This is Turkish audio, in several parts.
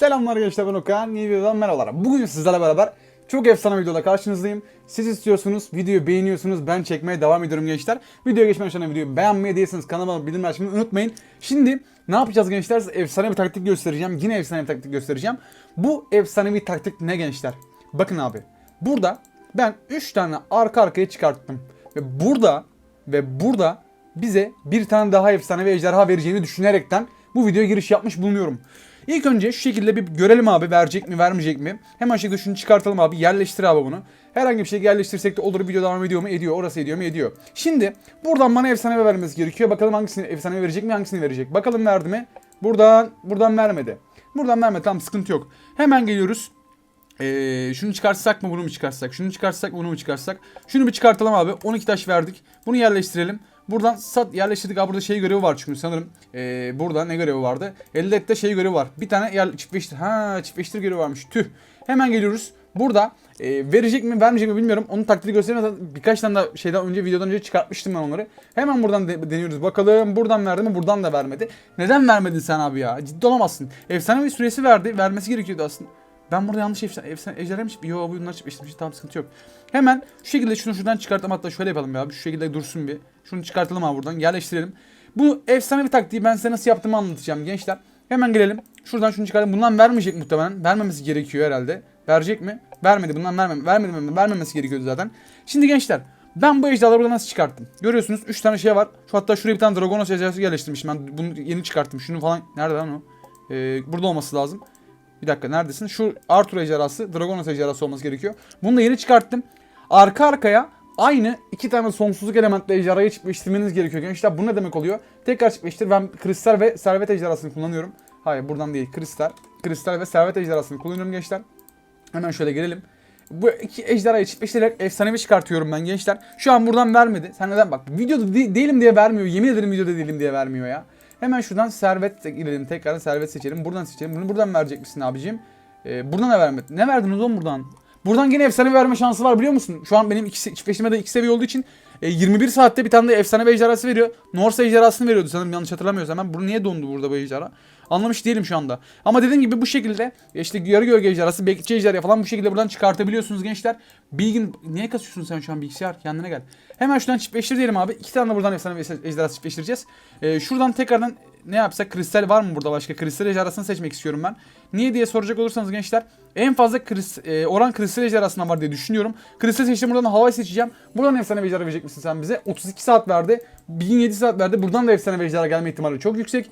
Selamlar gençler ben Okan. Yeni videodan merhabalar. Bugün sizlerle beraber çok efsane bir videoda karşınızdayım. Siz istiyorsunuz, videoyu beğeniyorsunuz. Ben çekmeye devam ediyorum gençler. Videoya geçmeden önce videoyu beğenmeyi değilseniz kanalıma bildirim açmayı unutmayın. Şimdi ne yapacağız gençler? Efsane bir taktik göstereceğim. Yine efsane bir taktik göstereceğim. Bu efsane bir taktik ne gençler? Bakın abi. Burada ben 3 tane arka arkaya çıkarttım. Ve burada ve burada bize bir tane daha efsane ve ejderha vereceğini düşünerekten bu videoya giriş yapmış bulunuyorum. İlk önce şu şekilde bir görelim abi verecek mi vermeyecek mi? Hemen şekilde şunu çıkartalım abi yerleştir abi bunu. Herhangi bir şey yerleştirsek de olur video devam ediyor mu? Ediyor. Orası ediyor mu? Ediyor. Şimdi buradan bana efsane vermesi gerekiyor. Bakalım hangisini efsane verecek mi hangisini verecek. Bakalım verdi mi? Buradan buradan vermedi. Buradan vermedi tamam sıkıntı yok. Hemen geliyoruz. Ee, şunu çıkartsak mı bunu mu çıkartsak? Şunu çıkartsak bunu mu çıkartsak? Şunu bir çıkartalım abi. 12 taş verdik. Bunu yerleştirelim. Buradan sat yerleştirdik. Abi burada şey görevi var çünkü sanırım. Ee, burada ne görevi vardı? Elde et de şey görevi var. Bir tane yer çiftleştir. Ha çiftleştir görevi varmış. Tüh. Hemen geliyoruz. Burada e, verecek mi vermeyecek mi bilmiyorum. Onun taktiği göstereyim. Zaten Birkaç tane daha şeyden önce videodan önce çıkartmıştım ben onları. Hemen buradan de- deniyoruz. Bakalım buradan verdi mi? Buradan da vermedi. Neden vermedin sen abi ya? Ciddi olamazsın. Efsane bir süresi verdi. Vermesi gerekiyordu aslında. Ben burada yanlış efsane, efsane ejderha mı? Yo bunlar çiftleştirmiş. Tamam sıkıntı yok. Hemen şu şekilde şunu şuradan çıkartalım. Hatta şöyle yapalım ya. Şu şekilde dursun bir. Şunu çıkartalım abi buradan. Yerleştirelim. Bu efsane bir taktiği ben size nasıl yaptığımı anlatacağım gençler. Hemen gelelim. Şuradan şunu çıkartalım. Bundan vermeyecek muhtemelen. Vermemesi gerekiyor herhalde. Verecek mi? Vermedi. Bundan vermem vermedi mi? Vermemesi gerekiyordu zaten. Şimdi gençler ben bu ejderhaları burada nasıl çıkarttım? Görüyorsunuz 3 tane şey var. Şu hatta şuraya bir tane Dragonos ejderhası yerleştirmişim. Ben bunu yeni çıkarttım. Şunu falan nerede lan o? Ee, burada olması lazım. Bir dakika neredesin? Şu Arthur ejderhası, Dragonos ejderhası olması gerekiyor. Bunu da yeni çıkarttım. Arka arkaya aynı iki tane sonsuzluk elementli ejderhayı çiftleştirmeniz gerekiyor gençler. Bu ne demek oluyor? Tekrar çiftleştir. Ben kristal ve servet ejderhasını kullanıyorum. Hayır buradan değil. Kristal. Kristal ve servet ejderhasını kullanıyorum gençler. Hemen şöyle gelelim. Bu iki ejderhayı çiftleştirerek efsanevi çıkartıyorum ben gençler. Şu an buradan vermedi. Sen neden bak videoda de- değilim diye vermiyor. Yemin ederim videoda değilim diye vermiyor ya. Hemen şuradan servet girelim. Tekrar servet seçelim. Buradan seçelim. Bunu buradan verecek misin abicim? Ee, buradan da vermedi. Ne verdiniz oğlum buradan? Buradan yine efsane verme şansı var biliyor musun? Şu an benim iki, çiftleştirmede iki seviye olduğu için e, 21 saatte bir tane de efsane ejderhası veriyor. Norse ejderhasını veriyordu sanırım yanlış hatırlamıyorsam. Ben bunu niye dondu burada bu ejderha? Anlamış değilim şu anda. Ama dediğim gibi bu şekilde işte yarı gölge ejderhası, bekçi ejderha falan bu şekilde buradan çıkartabiliyorsunuz gençler. Bilgin niye kasıyorsun sen şu an bilgisayar? Kendine gel. Hemen şuradan çiftleştir diyelim abi. İki tane de buradan efsane ejderhası çiftleştireceğiz. Ee, şuradan tekrardan ne yapsak? Kristal var mı burada başka? Kristal ejderhasını seçmek istiyorum ben. Niye diye soracak olursanız gençler en fazla kris, e, oran kristal ejderhasından var diye düşünüyorum. Kristal seçtim buradan havayı seçeceğim. Buradan efsane ejderha verecek misin sen bize? 32 saat verdi. 1007 saat verdi. Buradan da efsane ejderha gelme ihtimali çok yüksek.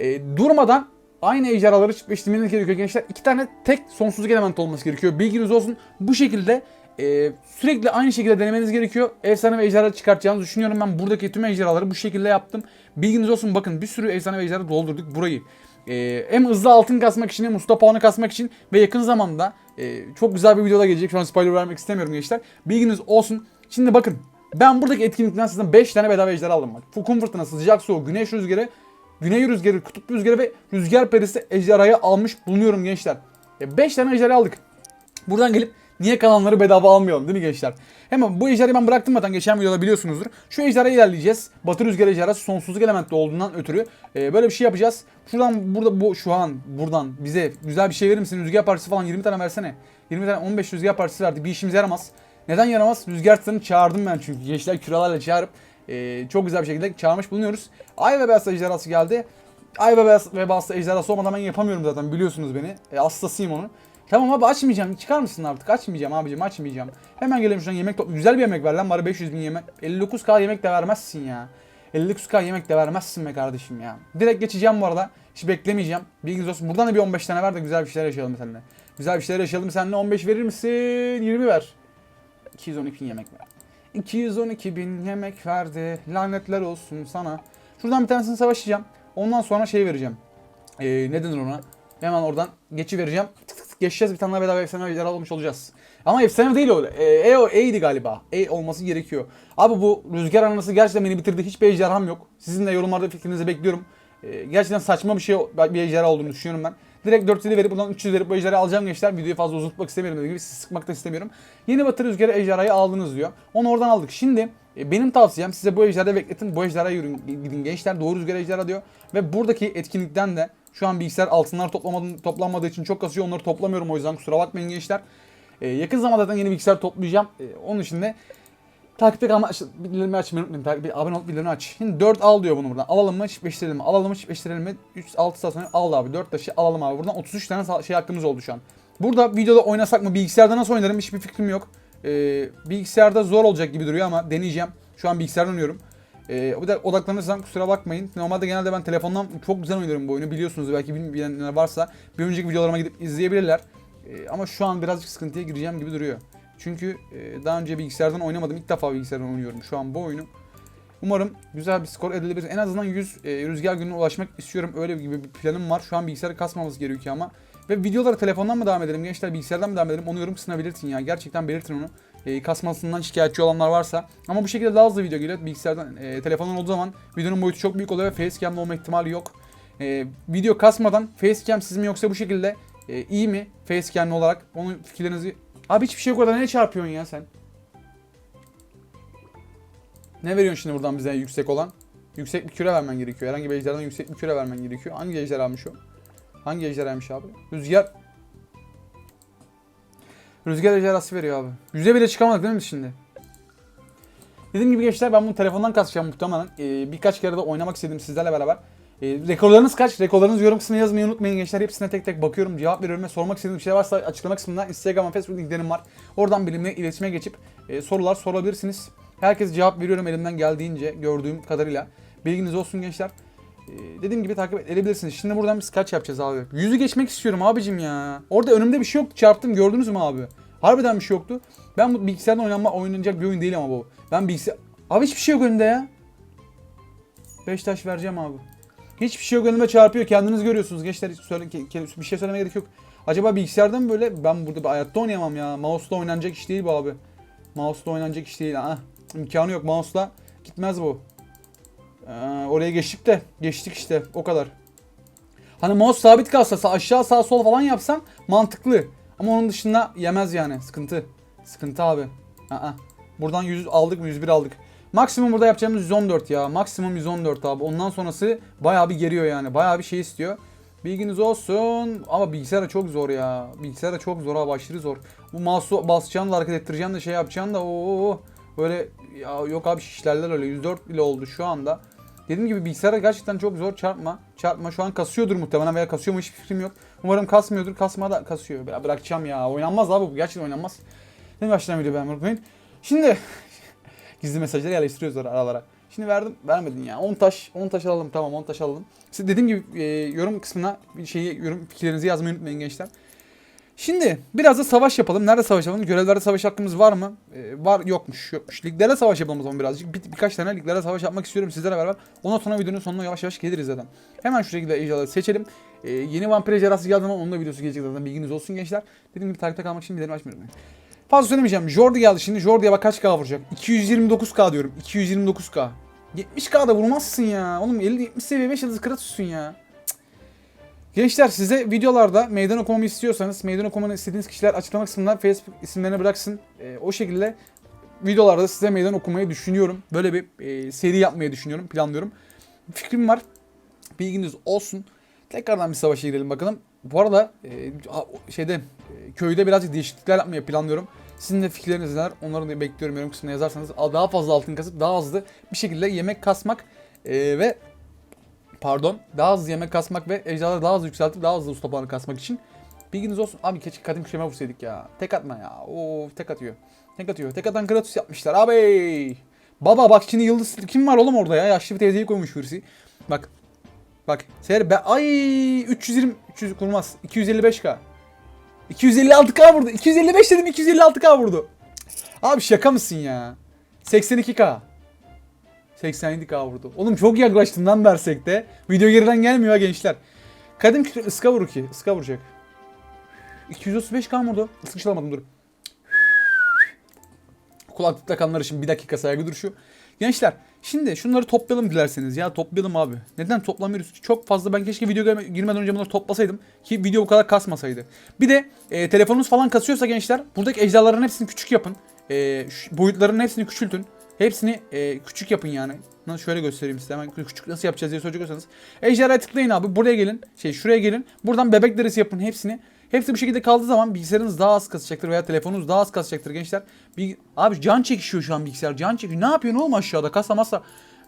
E, durmadan aynı ejderhaları çiftleştirmeniz gerekiyor gençler. İki tane tek sonsuzluk element olması gerekiyor. Bilginiz olsun. Bu şekilde e, sürekli aynı şekilde denemeniz gerekiyor. Efsane ve ejderha çıkartacağınızı düşünüyorum. Ben buradaki tüm ejderhaları bu şekilde yaptım. Bilginiz olsun bakın bir sürü efsane ve ejderha doldurduk burayı. E, hem hızlı altın kasmak için hem usta puanı kasmak için ve yakın zamanda e, çok güzel bir videoda gelecek. Şu an spoiler vermek istemiyorum gençler. Bilginiz olsun. Şimdi bakın ben buradaki etkinlikten sizden 5 tane bedava ejderha aldım bak. Fukun fırtınası, sıcak soğuk, güneş rüzgarı, güney rüzgarı, kutup rüzgarı ve rüzgar perisi ejderhayı almış bulunuyorum gençler. 5 tane ejderha aldık. Buradan gelip niye kalanları bedava almayalım değil mi gençler? Hemen bu ejderhayı ben bıraktım zaten geçen videoda biliyorsunuzdur. Şu ejderhayı ilerleyeceğiz. Batı rüzgar ejderhası sonsuzluk elementli olduğundan ötürü e, böyle bir şey yapacağız. Şuradan burada bu şu an buradan bize güzel bir şey verir misin? Rüzgar partisi falan 20 tane versene. 20 tane 15 rüzgar partisi verdi. Bir işimize yaramaz. Neden yaramaz? Rüzgar çağırdım ben çünkü. Gençler küralarla çağırıp e, çok güzel bir şekilde çağırmış bulunuyoruz. Ay ve beyaz ejderhası geldi. Ay ve beyaz ve beyaz ejderhası olmadan ben yapamıyorum zaten biliyorsunuz beni. E, hastasıyım onun. Tamam abi açmayacağım. Çıkar mısın artık? Açmayacağım abicim açmayacağım. Hemen gelelim şuradan yemek topla. Güzel bir yemek ver lan bari 500 bin yemek. 59k yemek de vermezsin ya. 59k yemek de vermezsin be kardeşim ya. Direkt geçeceğim bu arada. Hiç beklemeyeceğim. Bilginiz olsun. Buradan da bir 15 tane ver de güzel bir şeyler yaşayalım seninle. Güzel bir şeyler yaşayalım seninle. 15 verir misin? 20 ver. 212 bin yemek ver. 212 bin yemek verdi. Lanetler olsun sana. Şuradan bir tanesini savaşacağım. Ondan sonra şey vereceğim. Ee, ne denir ona? Hemen oradan geçi vereceğim. Tık tık tık geçeceğiz bir tane daha bedava efsane ejderha almış olacağız. Ama efsane değil o. E, e, o E'ydi galiba. E olması gerekiyor. Abi bu rüzgar anası gerçekten beni bitirdi. Hiçbir ejderham yok. Sizin de yorumlarda fikrinizi bekliyorum. E, gerçekten saçma bir şey bir ejderha olduğunu düşünüyorum ben. Direkt 400 verip buradan 300 verip bu ejderhayı alacağım gençler. Videoyu fazla uzatmak istemiyorum dediğim gibi. Sizi sıkmak da istemiyorum. Yeni batı rüzgarı ejderhayı aldınız diyor. Onu oradan aldık. Şimdi e, benim tavsiyem size bu ejderhayı bekletin. Bu ejderhaya yürüyün gidin gençler. Doğru rüzgar ejderha diyor. Ve buradaki etkinlikten de Şu an bilgisayar altınlar toplanmadığı için çok kasıyor. Onları toplamıyorum o yüzden kusura bakmayın gençler. Ee, yakın zamanda zaten yeni bilgisayar toplayacağım. Ee, onun için de takipte kalma aç- bildirimleri açmayı unutmayın. Abone olup bildirimleri aç. Şimdi 4 al diyor bunu buradan. Alalım mı? Çiftleştirelim mi? Alalım mı? Çiftleştirelim mi? 3 6 saat sonra al abi. 4 taşı alalım abi. Buradan 33 tane şey hakkımız oldu şu an. Burada videoda oynasak mı? Bilgisayarda nasıl oynarım? Hiçbir fikrim yok. Ee, bilgisayarda zor olacak gibi duruyor ama deneyeceğim. Şu an bilgisayardan oynuyorum. Ee, bir de odaklanırsam kusura bakmayın. Normalde genelde ben telefondan çok güzel oynuyorum bu oyunu. Biliyorsunuz belki bilmeyenler varsa bir önceki videolarıma gidip izleyebilirler. Ee, ama şu an birazcık sıkıntıya gireceğim gibi duruyor. Çünkü e, daha önce bilgisayardan oynamadım. İlk defa bilgisayardan oynuyorum şu an bu oyunu. Umarım güzel bir skor elde edebiliriz. En azından 100 e, rüzgar gününe ulaşmak istiyorum. Öyle gibi bir planım var. Şu an bilgisayarı kasmamız gerekiyor ama. Ve videolara telefondan mı devam edelim gençler bilgisayardan mı devam edelim onu yorum kısmına belirtin ya. Gerçekten belirtin onu. E, kasmasından şikayetçi olanlar varsa. Ama bu şekilde daha hızlı video geliyor. Bilgisayardan, telefondan olduğu zaman videonun boyutu çok büyük oluyor ve facecam'da olma ihtimali yok. Video kasmadan facecam siz mi yoksa bu şekilde iyi mi facecam'li olarak onun fikirlerinizi... Abi hiçbir şey yok orada ne çarpıyorsun ya sen? Ne veriyorsun şimdi buradan bize yüksek olan? Yüksek bir küre vermen gerekiyor. Herhangi bir ejderhadan yüksek bir küre vermen gerekiyor. Hangi ejderhaymış o? Hangi ejderhaymış abi? Rüzgar... Rüzgar ejderhası veriyor abi. Yüze bile çıkamadık değil mi biz şimdi? Dediğim gibi gençler ben bunu telefondan kasacağım muhtemelen. Ee, birkaç kere de oynamak istedim sizlerle beraber. Ee, rekorlarınız kaç? Rekorlarınızı yorum kısmına yazmayı unutmayın gençler. Hepsine tek tek bakıyorum, cevap veriyorum ve sormak istediğim bir şey varsa açıklama kısmında Instagram ve Facebook linklerim var. Oradan benimle iletişime geçip e, sorular sorabilirsiniz. Herkese cevap veriyorum elimden geldiğince gördüğüm kadarıyla. Bilginiz olsun gençler. Ee, dediğim gibi takip edebilirsiniz. Şimdi buradan biz kaç yapacağız abi? Yüzü geçmek istiyorum abicim ya. Orada önümde bir şey yoktu çarptım gördünüz mü abi? Harbiden bir şey yoktu. Ben bu bilgisayardan oynanma, oynanacak bir oyun değil ama bu. Ben bilgisayar... Abi hiçbir şey yok önümde ya. 5 taş vereceğim abi. Hiçbir şey yok önüme çarpıyor. Kendiniz görüyorsunuz. Gençler bir şey söylemeye gerek yok. Acaba bilgisayarda mı böyle? Ben burada bir hayatta oynayamam ya. Mouse'la oynanacak iş değil bu abi. Mouse'la oynanacak iş değil. Ah, imkanı yok. Mouse'la gitmez bu. Ee, oraya geçtik de. Geçtik işte. O kadar. Hani mouse sabit kalsa aşağı sağ sol falan yapsam mantıklı. Ama onun dışında yemez yani. Sıkıntı. Sıkıntı abi. Aa. Buradan 100 aldık mı? 101 aldık. Maksimum burada yapacağımız 114 ya. Maksimum 114 abi. Ondan sonrası bayağı bir geriyor yani. Bayağı bir şey istiyor. Bilginiz olsun. Ama bilgisayara çok zor ya. Bilgisayara çok zor abi. Aşırı zor. Bu mouse'u basacaksın da hareket ettireceksin de şey yapacaksın da ooo. Böyle ya yok abi şişlerler öyle. 104 bile oldu şu anda. Dediğim gibi bilgisayara gerçekten çok zor çarpma. Çarpma şu an kasıyordur muhtemelen veya kasıyor mu hiçbir fikrim yok. Umarım kasmıyordur. Kasma da kasıyor. Bırakacağım ya. Oynanmaz abi bu. Gerçekten oynanmaz. Ne başlayan video beğenmeyi unutmayın. Şimdi gizli mesajları yerleştiriyoruz ara- aralara. Şimdi verdim, vermedin ya. 10 taş, 10 taş alalım tamam 10 taş alalım. Size dediğim gibi e, yorum kısmına bir şeyi yorum fikirlerinizi yazmayı unutmayın gençler. Şimdi biraz da savaş yapalım. Nerede savaş yapalım? Görevlerde savaş hakkımız var mı? Ee, var yokmuş. Yokmuş. Liglere savaş yapalım o zaman birazcık. Bir, birkaç tane liglere savaş yapmak istiyorum sizlerle beraber. Ondan sonra videonun sonuna yavaş yavaş geliriz zaten. Hemen şu şekilde ejderhaları seçelim. Ee, yeni vampir ejderhası geldi ama onun da videosu gelecek zaten. Bilginiz olsun gençlar. Dediğim gibi takipte kalmak için bildirim açmayı unutmayın. Fazla söylemeyeceğim. Jordi geldi şimdi. Jordi'ye bak kaç K vuracak? 229K diyorum. 229K. 70K da vurmazsın ya. Oğlum 50-70 seviye 5 yıldız Kratos'sun ya. Gençler size videolarda meydan okumamı istiyorsanız meydan okumamı istediğiniz kişiler açıklama kısmında Facebook isimlerini bıraksın. Ee, o şekilde videolarda size meydan okumayı düşünüyorum. Böyle bir e, seri yapmayı düşünüyorum, planlıyorum. Fikrim var. Bilginiz olsun. Tekrardan bir savaşa girelim bakalım. Bu arada e, şeyde e, köyde birazcık değişiklikler yapmayı planlıyorum. Sizin de fikirleriniz neler? Onları da bekliyorum yorum kısmına yazarsanız. Daha fazla altın kasıp daha hızlı bir şekilde yemek kasmak e, ve pardon daha hızlı yemek kasmak ve ejderhaları daha hızlı yükseltip daha hızlı usta kasmak için bilginiz olsun. Abi keşke kadim küreme vursaydık ya. Tek atma ya. Oo tek atıyor. Tek atıyor. Tek atan Kratos yapmışlar abi. Baba bak şimdi yıldız kim var oğlum orada ya? Yaşlı bir teyzeyi koymuş hırsı. Bak. Bak. Seyir be ay 320 300 kurmaz. 255k. 256k vurdu. 255 dedim 256k vurdu. Abi şaka mısın ya? 82k. 87k vurdu. Oğlum çok yaklaştım lan versek de. Video geriden gelmiyor ha gençler. Kadim kütle ıska vurur ki. Iska vuracak. 235k vurdu. Islık çalamadım dur. Kulaklıkta kanlar için bir dakika saygı duruşu. Gençler şimdi şunları toplayalım dilerseniz ya toplayalım abi. Neden toplamıyoruz ki? Çok fazla ben keşke video girme- girmeden önce bunları toplasaydım ki video bu kadar kasmasaydı. Bir de e, telefonunuz falan kasıyorsa gençler buradaki ejderhaların hepsini küçük yapın. E, boyutlarının hepsini küçültün. Hepsini e, küçük yapın yani. Nasıl şöyle göstereyim size hemen küçük nasıl yapacağız diye soracak olursanız. Ejderhaya tıklayın abi buraya gelin. Şey şuraya gelin. Buradan bebek derisi yapın hepsini. Hepsi bu şekilde kaldığı zaman bilgisayarınız daha az kasacaktır veya telefonunuz daha az kasacaktır gençler. Bir, abi can çekişiyor şu an bilgisayar. Can çekiyor. Ne yapıyorsun oğlum aşağıda? Kasa masa.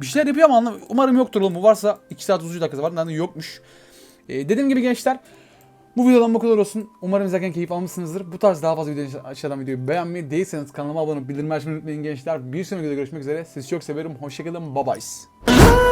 Bir şeyler yapıyor ama umarım yoktur oğlum. Bu varsa 2 saat 33 dakikası var. Yani yokmuş. Ee, dediğim gibi gençler bu videodan bu kadar olsun. Umarım izlerken keyif almışsınızdır. Bu tarz daha fazla video aşağıdan videoyu beğenmeyi değilseniz kanalıma abone olup bildirim açmayı unutmayın gençler. Bir sonraki videoda görüşmek üzere. Sizi çok severim. Hoşçakalın. Bye bye.